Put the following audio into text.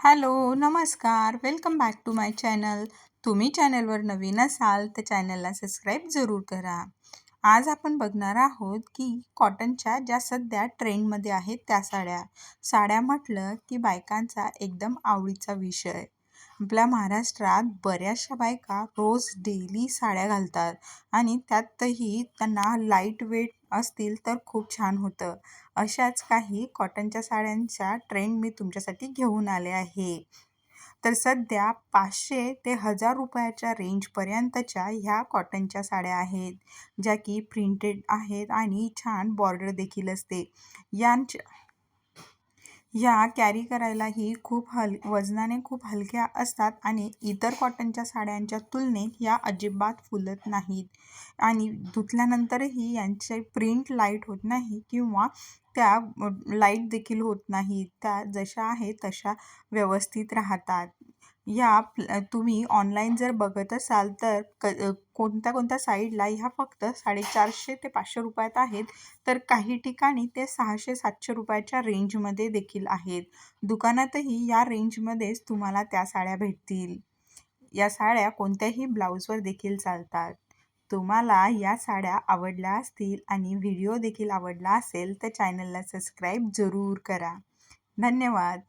Hello नमस्कार. Welcome back to my channel. तुम्ही चॅनलवर नवीन असाल तर चॅनलला सबस्क्राईब जरूर करा. आज आपण बघणार आहोत की कॉटनच्या ज्या सध्या ट्रेंडमध्ये आहेत त्या साड्या. साड्या म्हटलं की बायकांचा एकदम आवडीचा विषय. आपल्या महाराष्ट्रात बऱ्याचशा बायका रोज डेली साड्या घालतात आणि त्यातही त्यांना लाइट वेट असतील तर खूप छान होतं. अशाच काही कॉटनच्या साड्यांच्या ट्रेंड मी तुमच्यासाठी घेऊन आले आहे. तर सध्या पाचशे ते हजार रुपयाच्या रेंजपर्यंतच्या ह्या कॉटनच्या साड्या आहेत ज्या की प्रिंटेड आहेत आणि छान बॉर्डर देखील असते. यांच्या ह्या कॅरी करायलाही खूप हल वजनाने खूप हलक्या असतात आणि इतर कॉटनच्या साड्यांच्या तुलनेत या अजिबात फुलत नाहीत. आणि धुतल्यानंतरही यांचे प्रिंट लाइट होत नाही किंवा त्या लाइट देखील होत नाहीत. त्या जशा आहेत तशा व्यवस्थित राहतात. या तुम्ही ऑनलाईन जर बघत असाल तर क कोणत्या कोणत्या साईडला ह्या फक्त साडेचारशे ते पाचशे रुपयात आहेत तर काही ठिकाणी ते सहाशे सातशे रुपयाच्या रेंजमध्ये देखील आहेत. दुकानातही या रेंजमध्येच तुम्हाला त्या साड्या भेटतील. या साड्या कोणत्याही ब्लाऊजवर देखील चालतात. तुम्हाला या साड्या आवडल्या असतील आणि व्हिडिओ देखील आवडला असेल तर चॅनलला सबस्क्राईब जरूर करा. धन्यवाद!